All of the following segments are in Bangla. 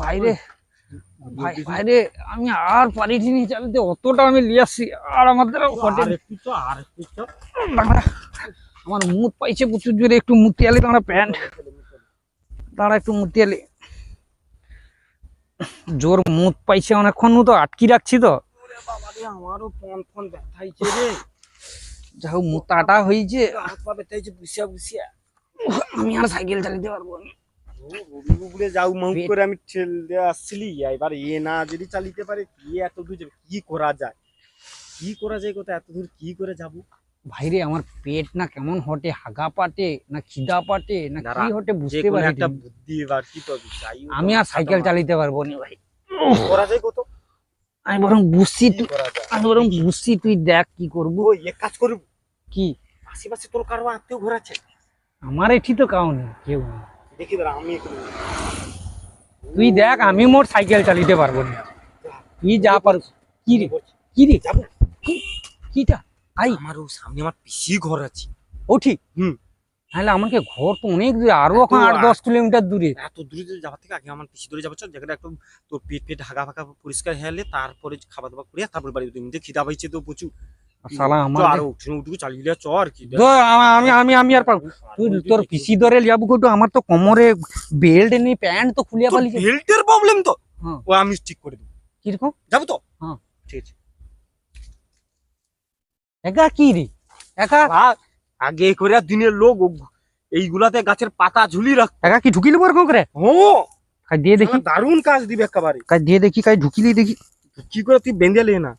ভাইরে। ভাই ভাইরে আমি আর পারিনি চালাতে অতটা আমি লিয়ে আসছি। আর দাঁড়া আমার মুখ পাইছে প্রচুর জোরে একটু মুতিয়ালি দাঁড়া প্যান্ট। দাঁড়া একটু মুতিয়ালি। জোর মুখ পাইছে অনেকক্ষণ তো আটকি রাখছি তো। আমারও ফোন ফোন ব্যথাইছে রে। যা হোক মুতাটা হয়েছে হাত পা ব্যথাইছে বুসিয়া বুসিয়া আমি আর সাইকেল চালাতে পারব না। রবি যাও মাউট করে আমি আসছিলি। এবার এ না যদি চালিতে পারে কি এত দূর যাবে? কি করা যায়? কি করা যায় কোথায়? এত দূর কি করে যাব? ভাইরে আমার পেট না কেমন হটে? হাগা পাটে না খিদা পাটে না কি হটে বুঝতে পারি একটা বুদ্ধি এবার কি তো আমি আর সাইকেল চালাতে পারব না ভাই। করা যায় কত? আমি বরং বুঝছি আমি বরং বুঝছি তুই দেখ কি করব। এক কাজ করব। কি? আশেপাশে তোর কারও আত্মীয় ঘর আছে আমার এটি তো কাউ নেই কেউ নেই। দেখি দাঁড়া আমি তুই দেখ আমি মোর সাইকেল চালিতে পারব না। তুই যা পার কি রে? কি রে? যাব? কিটা? আই। আমার ও সামনে আমার পিসি ঘর আছে। ওঠি। হুম। তাহলে আমাকে ঘর তো অনেক দূরে আরও এখন আট দশ কিলোমিটার দূরে। এত দূরে যাওয়ার থেকে আগে আমার পিসি দূরে যাব চল যেখানে একটু তোর পেট পেট হাগা ফাঁকা পরিষ্কার হেলে তারপরে খাবার দাবার করে তারপরে বাড়ি তুমি খিদা পাইছে তো প্রচুর। শালা আমার চ আরও উঠুন চালিয়ে চ আর কি আমি আমি আমি আর পারব তুই তোর পিসি ধরে যাব কিন্তু আমার তো কোমরে বেল্ট নেই প্যান্ট তো খুলিয়া পালিছে বেল্টের প্রবলেম তো। ও আমি ঠিক করে দেবো। কীরকম? যাব তো? হ্যাঁ। ঠিক আছে। একা কি রে? একা? আগে করে দিনের লোক এইগুলাতে গাছের পাতা ঝুলি রাখ। একা কি ঢুকিলি করে ও! দিয়ে দেখি। দারুণ কাজ দিবে একেবারে। দিয়ে দেখি কাই ঢুকিলি দেখি। কি করে তুই বেঁধে লে না?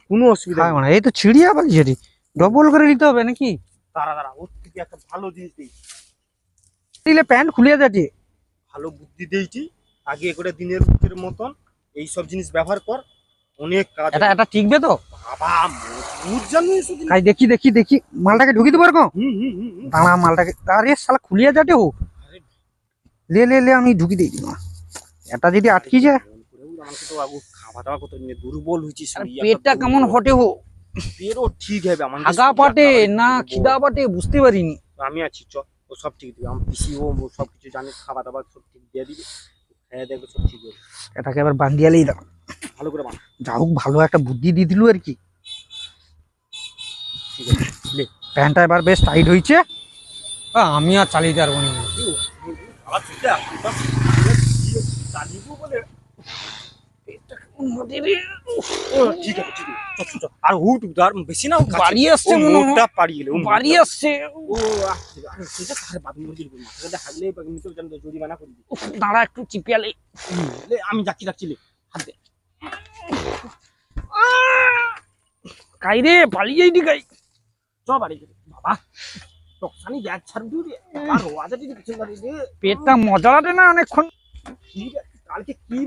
কোনো অসুবিধা খায় নেই। মানে এই তো ছিড়িয়া পালিছে রে ডবল করে নিতে হবে নাকি? দাঁড়া দাঁড়া ওর থেকে একটা ভালো জিনিস দিই দিলে প্যান্ট খুলে যাচ্ছে ভালো বুদ্ধি দিয়েছি। আগে করে দিনের লোকের মতন এই সব জিনিস ব্যবহার কর। অনেক কাজ এটা এটা টিকবে তো? বাবা মজবুত জিনিস? কাই দেখি দেখি দেখি। মালটাকে ঢুকি দেবো এরকম? হুম, হুম, হুম, হুম। দাঁড়া মালটাকে আরে শালা খুলিয়া যাটে ও। লে লে লে আমি ঢুকি দিই না এটা যদি আটকি যায়। আমাকে তো আগে খাওয়া দাওয়া করতে নিয়ে দুর্বল হয়েছি পেটটা কেমন হটে হো? পেটও ঠিক হবে আমার আগা পাটে না খিদা পাটে বুঝতে পারিনি। আমি আছি চ ও সব ঠিক দিবে আমার পিসি ও সব কিছু জানে খাওয়া দাওয়া সব ঠিক দিয়ে দিবে হ্যাঁ দেখবে সব ঠিক হবে এটাকে এবার বান্ধিয়ালেই দাও। ভালো করে বানা। যা হোক ভালো একটা বুদ্ধি দিয়ে দিল আর কি। ঠিক আছে। লে প্যান্টটা এবার বেশ টাইট হয়েছে। আমি আর চালিয়ে পারব না আবার ঠিক আছে চালিব বলে ও, ঠিক আছে ঠিক আছে। আর হুট আর বেশি না। বাড়ি আসছে। মোটটা পাড়ি গেলে ও বাড়ি আসছে। ও ঠিক আছে। আরে বাবু গো মাথাটা হাগলে মিটো জানো জরিমানা করে দিই দাঁড়া একটু চিপিয়ালে আমি যাচ্ছি যাচ্ছি লে। হাত দে। কাই রে পালিয়ে যাইনি কাই চ বাড়ি বাবা টকসানি গ্যাস ছাড়বি রে। আর ওয়াজা কিছু বাড়ি রে পেটটা মজা লাগে না অনেকক্ষণ? কি রে কালকে কি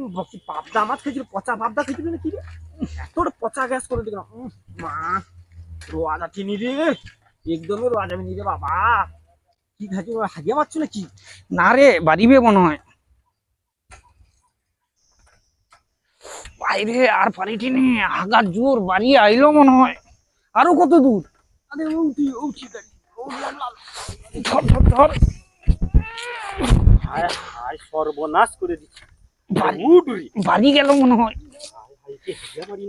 পাবদা মাছ খেয়েছিল পচা পাবদা খেয়েছিল না কি রে? এত পচা গ্যাস করে দিল মা রোয়াজা চিনি রে একদমই রোয়াজা মিনি রে বাবা। কি খাচ্ছি হাগিয়ে মারছো না কি না রে বাড়িবে মনে হয়। বাইরে আর পারিটি নে আগার জোর বাড়ি আইলো মনে হয়। আরও কত দূর? আরে উঠি উঠি গাড়ি ধর ধর ধর। হায় হায় সর্বনাশ করে দিচ্ছি। বাড়ি গেল মনে হয়।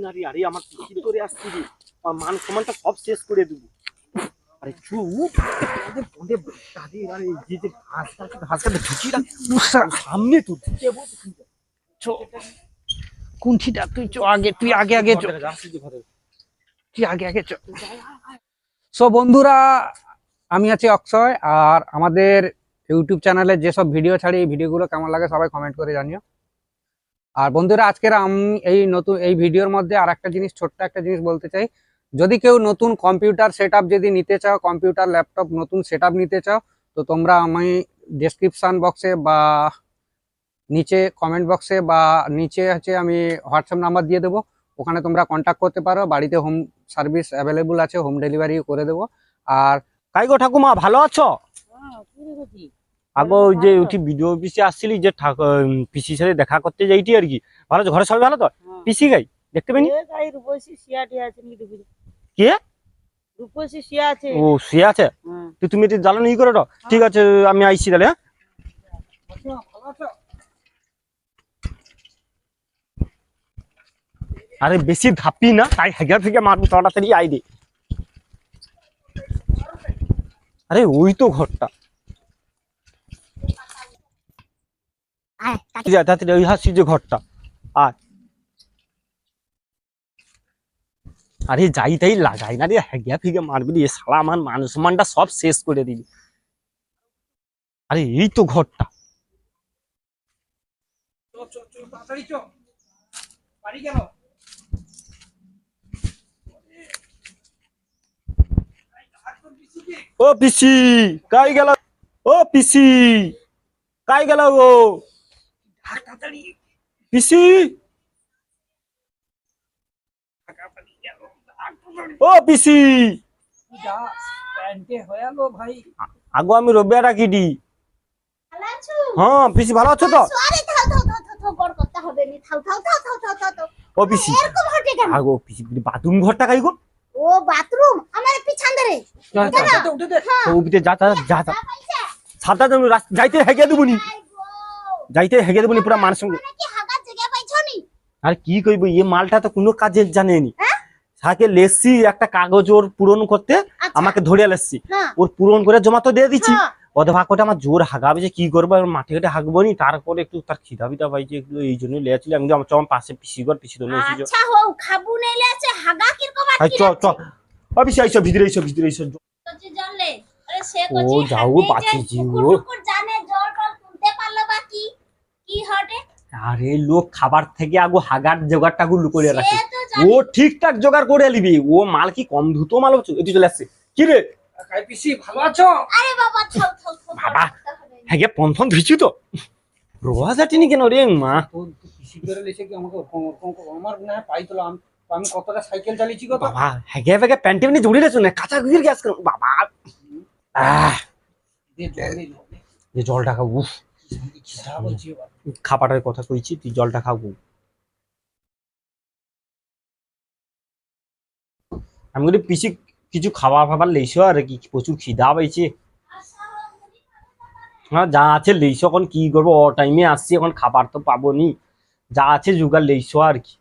না রে আরে আমার পিছিয়ে করে আসছি রে মান সম্মানটা সব শেষ করে দেবো আরে চুপ পদে পদে আরে আরে যে যে ঘাস কাটে ঘাস রাখ সামনে তো ঢুকে বসে চো তুই চো আগে তুই আগে আগে চো। তুই আগে আগে চো। সো বন্ধুরা আমি আছি অক্ষয় আর আমাদের ইউটিউব চ্যানেলে যেসব ভিডিও ছাড়ি এই ভিডিওগুলো কেমন লাগে সবাই কমেন্ট করে জানিও। আর বন্ধুরা, আজকের আমি এই নতুন এই ভিডিওর মধ্যে আর একটা জিনিস, ছোট্ট একটা জিনিস বলতে চাই। যদি কেউ নতুন কম্পিউটার সেট যদি নিতে চাও, কম্পিউটার, ল্যাপটপ, নতুন সেট নিতে চাও, তো তোমরা আমি ডেসক্রিপশন বক্সে বা নিচে কমেন্ট বক্সে বা নিচে হচ্ছে আমি হোয়াটসঅ্যাপ নাম্বার দিয়ে দেবো। ওখানে তোমরা কন্ট্যাক্ট করতে পারো। বাড়িতে হোম সার্ভিস অ্যাভেলেবল আছে হোম ডেলিভারি করে দেবো। আর কাই গো ঠাকুমা, ভালো আছো? আগ যে উঠি ভিডিও পিসি আসছিলি যে পিসি সাথে দেখা করতে যাইটি আর কি। ভালো ঘরে সবাই ভালো তো? পিসি গাই দেখতে পাইনি? কে? আছে। তো তুমি এটি জ্বালানো ই করে তো। ঠিক আছে আমি আইছি তাহলে হ্যাঁ? আরে বেশি ধাপি না তাই হেগার থেকে মারবো তাড়াতাড়ি আই দে। আরে ওই তো ঘরটা। তাড়াতাড়ি। ওই হাসি যে ঘরটা আয়। আরে যাই তাই লাগাই না রে হেগিয়া ফিগে মারবি রে শালা আমার মান সম্মানটা সব শেষ করে দিবি। আরে এই তো ঘরটা। ও পিসি কাই গেল? ও পিসি কাই গেল ও তাড়াতাড়ি পিসি! ও পিসি! হয়ে আগো আমি রবিয়া ভালো আছো? হ্যাঁ পিসি ভালো আছো তো? ও পিসি। আগো পিসি বাথরুম ঘরটা কাই ও বাথরুম? আমার পিছন ধরে উঠে দে, উঠে দে। যা যা যা যা। পাইছে। সাতটা জন রাস্তা যাইতে হেগে দেবনি যাইতে হেগে দেবনি পুরা মান মানে নি? আর কি কইব এই মালটা তো কোনো কাজে জানেনি হ্যাঁ? সাকে লেসি একটা কাগজ ওর পূরণ করতে আচ্ছা, আমাকে ধরে লেসছি হ্যাঁ। ওর পূরণ করে জমা তো দিয়ে দিচ্ছি হ্যাঁ। করে আমার জোর হাগাবে যে কি করব মাঠে ঘাটে হাগবো নি তারপরে একটু তার খিদা বিদা পাইছে একটু এই জন্য লেয়াছিল আমি আমার চম পাশে পিসি ঘর পিসি এসেছিল আচ্ছা হও খাবু নেলে আছে হাগা চ চ আইসো ভিতরে আইসো ভিতরে জানলে ও, যাও, হাতে যে বাঁচিয়েছি, ও। জানে জল টল তুলতে পারল কি হটে আরে লোক খাবার থেকে আগো হাগার জোগাড়টা গুলো করে রাখে ও ঠিকঠাক জোগাড় করে নিবি। ও মাল কি কম ধুতো মাল হচ্ছে এটি চলে আসছে। কি রে? কাই পিসি ভালো আছো? আরে বাবা থাও থাও থাও বাবা। হ্যাঁ গে পন্থন ধুইছি তো? রোয়া যাটিনি কেন রে মা? তোর পিসি করে লেছে কি আমাকে আমার না পাই তোলা আমি আমি কতটা সাইকেল চালিয়েছি কত বাবা হেগে ফেগে প্যান্টে প্যান্টে জড়িয়ে রেছো না কাঁচা গুজির গ্যাস করো। বাবা। আহ। যে জলটা উফ, খাবারের কথা কইছি তুই জলটা খাব আমি বলি পিসি কিছু খাওয়া ফাবার লেইছো আর কি প্রচুর খিদা পাইছে। হ্যাঁ যা আছে লেইছো এখন কি করব? ও টাইমে আসছি এখন খাবার তো পাবো নি যা আছে জোগাড় লেইছো আর কি।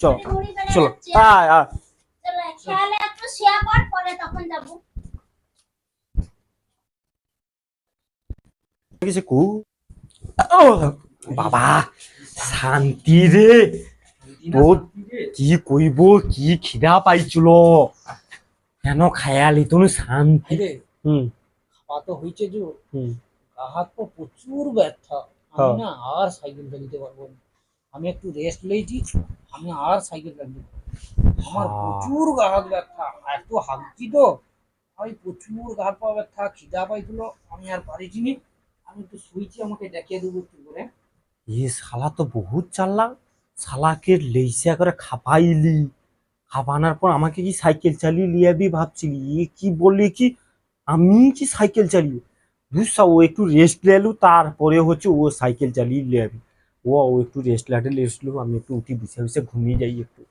চলো আয় আয়। চলো শেয়ার কর পরে তখন যাব কিছু কু? ও বাবা শান্তি রে। কি কইব কি খিদা পাইছিল কেন খায়ালি তুমি শান্তি? রে, হুম। খাওয়া তো হয়েছে যে হুম। হাত তো প্রচুর ব্যথা। আমি। না আর সাইকেল চালিতে পারব না। আমি একটু রেস্ট লইছি আমি আর সাইকেল চালিতে। আমার। প্রচুর গা হাত ব্যথা একটু হাঁকছি তো আমি প্রচুর গা হাত পা ব্যথা খিদা পাইছিল আমি আর পারিছি নি। আমি একটু শুইছি আমাকে দেখিয়ে দেবো একটু করে। এ শালা তো বহুত চাল্লা শালাকে লেইসা করে খাপাইলি। খাপানোর পর আমাকে কি সাইকেল চালিয়ে লিয়াবি ভাবছিলি? এ কি বললি? কি? আমি কি সাইকেল চালিয়ে? বুঝছা ও একটু রেস্ট লেলু তারপরে হচ্ছে ও সাইকেল চালিয়ে লিয়াবি ও ও একটু রেস্ট লাটে রেস্ট লো আমি একটু উঠি বসে বসে ঘুমিয়ে যাই একটু।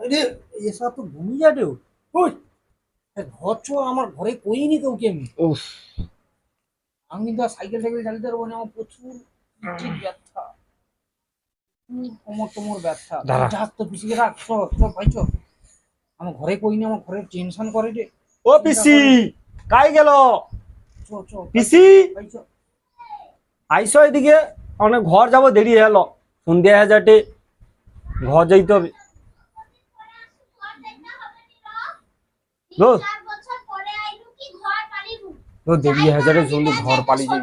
আরে এসব তো ঘুমিয়ে যাবে ওই ঘর আমার ঘরে কইনি কাউকে আমি। আমি কিন্তু আর সাইকেল সাইকেল চালিতে পারব না আমার প্রচুর ব্যথা। কোমর টোমর ব্যথা। যাস তো পিছিয়ে রাখ চ চ ভাই চ। আমার ঘরে কইনি আমার ঘরে টেনশন করে রে ও পিসি কাই গেল? পিসি? ভাই আইসো এদিকে অনেক ঘর যাব দেরি গেল সন্ধ্যা যাটে ঘর যাইতে হবে। লো চার বছর পরে আইলু কি ঘর পালিবু ও দেরি হয়ে যাটে জলদি ঘর পালি যাই।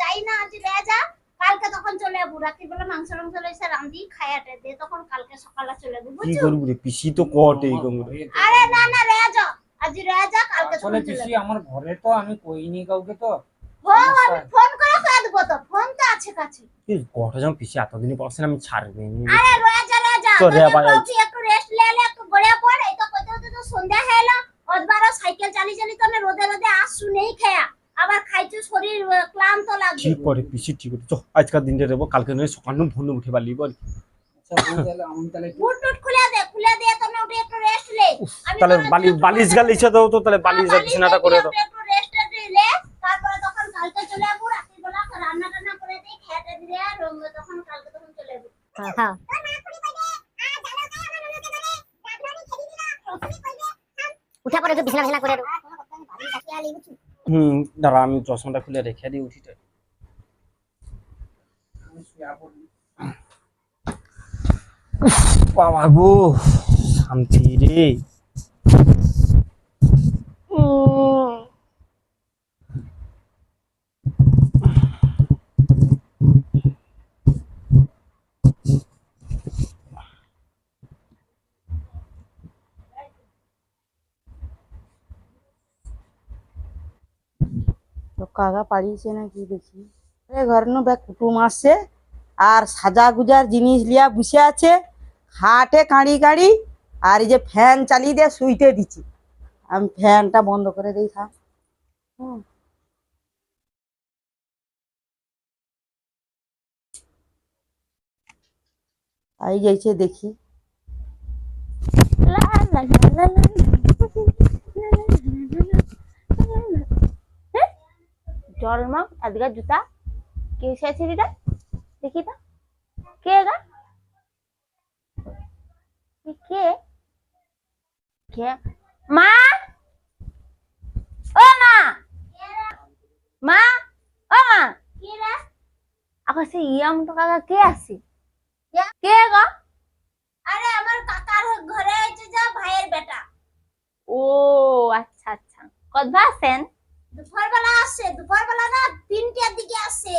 যাই না আজ রে যা কালকে তখন চলে যাব রাত্রিবেলা মাংস টাংস লইছে রান্ধি খায়াটে দে তখন কালকে সকালে চলে যাব কি করব রে পিসি তো কটে আমার ঘরে তো- আরে না না রে আজ রে কালকে চলে পিসি আমার ঘরে তো আমি কইনি কাউকে তো। ফোন করে কয়ে দেবো তো ফোন তো আছে কাছে। কটা যখন পিসি এতদিন পড়ছে আমি ছাড়বে নি। আরে যা তো রে বউকে একটু রেস্ট লে লে চালি চালি তো আমি রোদে রোদে আসছু নেই খেয়া। আবার খাইছু শরীর ক্লান্ত লাগবে। ঠিক করে পিসি ঠিক করে। চো আজকাল দিনটা দেবো কালকে নয় সকাল নয় ভোর উঠে পারলি বল। আচ্ছা তাহলে বালিশ বালিশ দাও তো বালিশ বিছানাটা করে দাও। হ্যাঁ উঠে পরে বিছানা বিছানা করে হুম দাঁড়া আমি চশমাটা খুলে রেখে দিই উঠিটা বাবা গো শান্তি রে। পাড়িয়েছে নাকি দেখি। এ ঘর নু ব্যাগ কুটুম আসছে, আর সাজা গুজার জিনিস লিয়া বসে আছে হাটে কাঁড়ি কাঁড়ি, আর এই যে ফ্যান চালিয়ে দিয়ে শুইতে দিচ্ছি। আমি ফ্যানটা বন্ধ করে দিই থাক। হুম। দেখি। জলমা আজকের জুতা কে এসেছে এটা দেখি তো। কে গা? কে? কে? মা? ও মা! মা? ও মা! কি রে এখন সে ইয়াম তো কাকা কে আছে? কে গা? আরে আমার কাকার ঘরে হচ্ছে যা ভাইয়ের বেটা। ও আচ্ছা আচ্ছা। কদবা আছেন? দুপুর বেলা আসছে দুপুর বেলা না তিনটার দিকে আসছে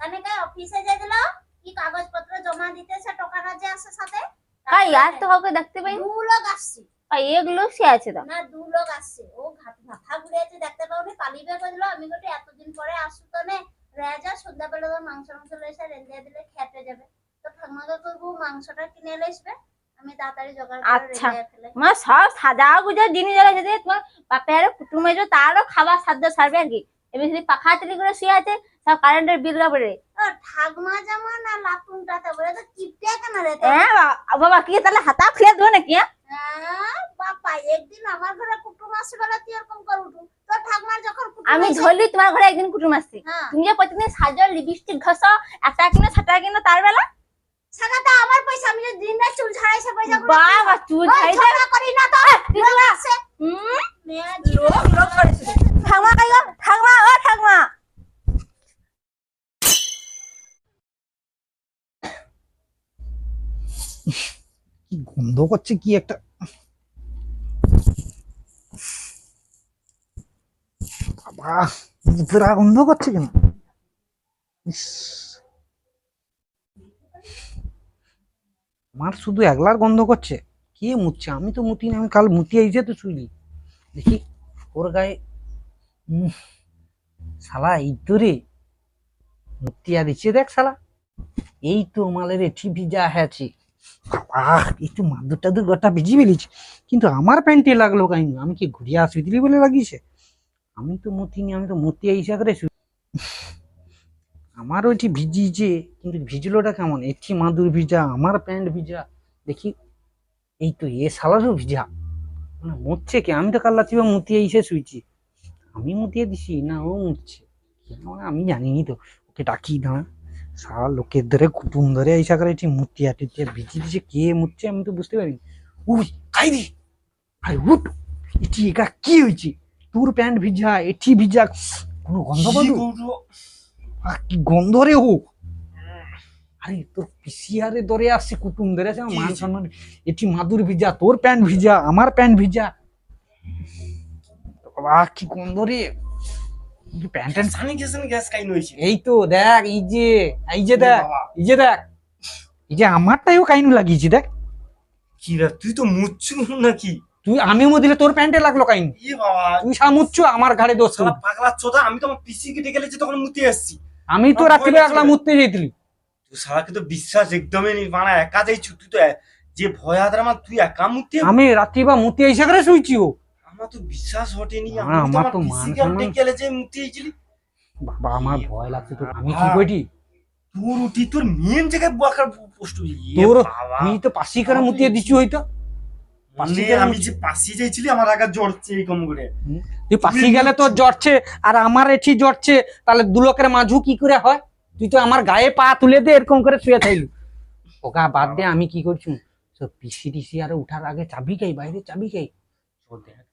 তাহলে কে অফিসে যে দিল? কি কাগজপত্র জমা দিতেছে টোকানা যে আসে সাথে? কাই আর তো কাউকে দেখতে পাই দু লোক আসছে। কাই এগুলো সে আছে তো। না দু লোক আসছে। ও মাথা ঘুরেছে দেখতে পাওনি? পালিবে কইলো আমি গোটে এতদিন পরে আসু তো নে। রাজা সন্ধ্যাবেলা তো মাংস মাংস লইছে রেঁধে দিলে খেতে যাবে। তো ঠাকুমাকে করব মাংসটা কিনে লইসবে আমি তাড়াতাড়ি জোগাড় করে আচ্ছা। রেঁধে সব সাজা গুজা জিনিস আছে যে তোমার বাপের কুটুমে যে তারও খাবার সাধ্য সারবে আর কি। এমনি যদি পাখা তৈরি করে শুয়ে আছে সব কারেন্টের বিল গাবড়ে ঠাকমা যেমন না লাটুনটাতে বলে তো কিপটে কেন রে হ্যাঁ বাবা কি তাহলে হাতা খুলে দেবো নাকি হ্যাঁ? হ্যাঁ, বাবা একদিন আমার ঘরে কুটুম আসে বলে তুই এরকম করবি তো ঠাকমার যখন আমি ধরলি তোমার ঘরে একদিন কুটুম আসছি। হ্যাঁ। তুমি যে প্রতিদিন সাজো লিপস্টিক ঘষ একটা কিনো সেটা কিনো তার বেলা? সাগাটা আমার পয়সা আমি যে দিন রাত চুল ঝাড়াইছে পয়সা গুলো বাবা চুল ওই ছাইতে ঝগড়া করি না তো। লোক আসে হুম? মেয়ে লোক লোক করেছে ঠাকমা কাইগো ঠাকমা ও ঠাকমা কি গন্ধ করছে কি একটা? বাবা পুরা গন্ধ করছে কেন? ইস। আমার শুধু একলার গন্ধ করছে। কে মুতছে? আমি তো মুতি না, আমি কাল মুতি আইছে তো শুইলি। দেখি, ওর গায়ে শালা, এই তো রে। মুতিয়া দিচ্ছে দেখ শালা। এই তো মালের এঠি ভিজা আছে। আহ, এই তো মাদুর টাদুর গোটা ভিজি ফেলেছি। কিন্তু আমার প্যান্টে লাগল কাহিনী আমি কি ঘুরিয়ে আসবি দিলি বলে লাগিয়েছে? আমি তো মতিনি আমি তো মতি আইসা করে আমার ওইটি ভিজিয়েছে কিন্তু ভিজলোটা কেমন? এটি মাদুর ভিজা আমার প্যান্ট ভিজা। দেখি এই তো এ সালারও ভিজা। মানে মরছে কে? আমি তো কাল রাত্রি মুতিয়ে এসে শুইছি। আমি মুতিয়ে দিছি না ও মুতছে। কেন আমি জানিনি তো ওকে ডাকি না। সারা লোকের ধরে কুটুম ধরে এইসা করে এটি মুতিয়া টুতিয়া ভিজি দিছে কে মুতছে আমি তো বুঝতে পারিনি। উই খাইদি আরে উঠ। এটি একা কি হয়েছে? তোর প্যান্ট ভিজা এটি ভিজা কোনো গন্ধ বন্ধ? আহ, কি গন্ধ রে ও? আরে তোর পিসিয়ারে ধরে আসছে কুটুম ধরে আসছে আমার মান সম্মান। এটি মাদুর ভিজা তোর প্যান্ট ভিজা আমার প্যান্ট ভিজা। বাবা কি গন্ধ রে। প্যান্ট ট্যান্ট স্যানিটেশন গ্যাস কাই নইছে এই তো দেখ এই যে এই যে দেখ এই যে দেখ। এই যে আমারটাইও কাইনু লাগিয়েছি দেখ। কি রে তুই তো মুচ্ছু নাকি? তুই আমি দিলে তোর প্যান্টে লাগল কাইন ই বাবা। তুই সামুচ্ছু আমার ঘাড়ে দোষ পাগলা চোদা আমি তো আমার পিসি কেটে গেলে যে তখন মুতে এসেছি আমি তো রাত্রিবেলা একলা। মুততে যেতিলি তুই শালাকে তো বিশ্বাস একদমই নেই মানা একা যাইছু তুই তো যে ভয় আদার তুই একা মুতে আমি রাত্রিবা এসে করে শুইছি ও। আমার তো বিশ্বাস হটেনি না, আমার তো মান সম্মান- গেলে যে বাবা আমার ভয় লাগছে তো আমি কি কইটি তোর উঠি তোর মেন জায়গায় বকার পোস্ট তোর তুই তো পাশি করে মুতিয়ে মানে গেলে- আমি যে পাশে যাইছিলি আমার আগা জ্বরছে এই করে। তুই পাশে গেলে তো জ্বরছে আর আমার এটি জ্বরছে তাহলে দু লোকের মাঝু কি করে হয়? তুই তো আমার গায়ে পা তুলে দে এরকম করে শুয়ে থাইলু। বাদ দে আমি কি করছি? সব পিসি টিসি আর উঠার আগে চাবি খাই বাইরে চাবি খাই।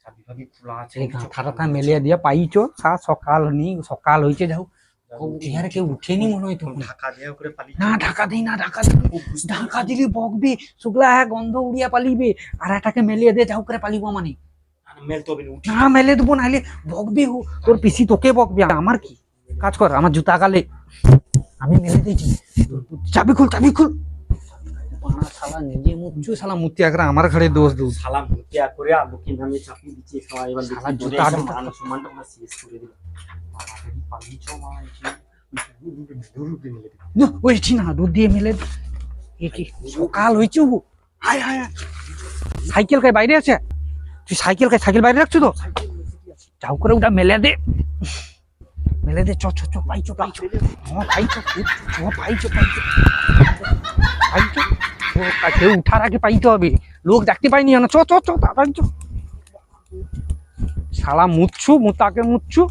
চাবি ফাবি খোলা আছে গাঁথা টাথা মেলিয়ে দিয়ে পাইছো সা সকাল নি সকাল হয়েছে যাও। ইহারে কেউ উঠেনি মনে হয় তখন ঢাকা দেওয়া করে পালি না ঢাকা দিই না ঢাকা দিই ঢাকা দিলি বকবে শুক্লা হ্যাঁ গন্ধ উড়িয়া পালিবে আর এটাকে মেলিয়ে দিয়ে যাও করে পালিব মানে মেল তো হবে উঠি না মেলে দেবো নাহলে বকবে ও তোর পিসি তোকে বকবে আমার কি কাজ কর আমার জুতা গালে আমি মেলে দিয়েছি চাবি খুল চাবি খুল পাড়া শালা নিজে মুচ্ছু শালা মুতি একরা আমার ঘরে দোষ দোষ সালাম মুতিয়া করে আলোকে নামে চাপিয়ে দিচ্ছে সবাই এবার শালা দেখি জুতা জুতা জুতা। মান সম্মানটা আমরা শেষ করে দিল দুধ দিয়ে মেলে হয়েছে হায় হায় হায়। সাইকেল বাইরে আছে? তুই সাইকেল সাইকেল বাইরে রাখছো তো? করে ওটা মেলে দে। মেলে দে, চ চ উঠার আগে পাইতে হবে। লোক দেখতে পাইনি না চ চ চ, তাড়াতাড়ি চ। শালা মুচ্ছু, মুতাকে মুচ্ছু।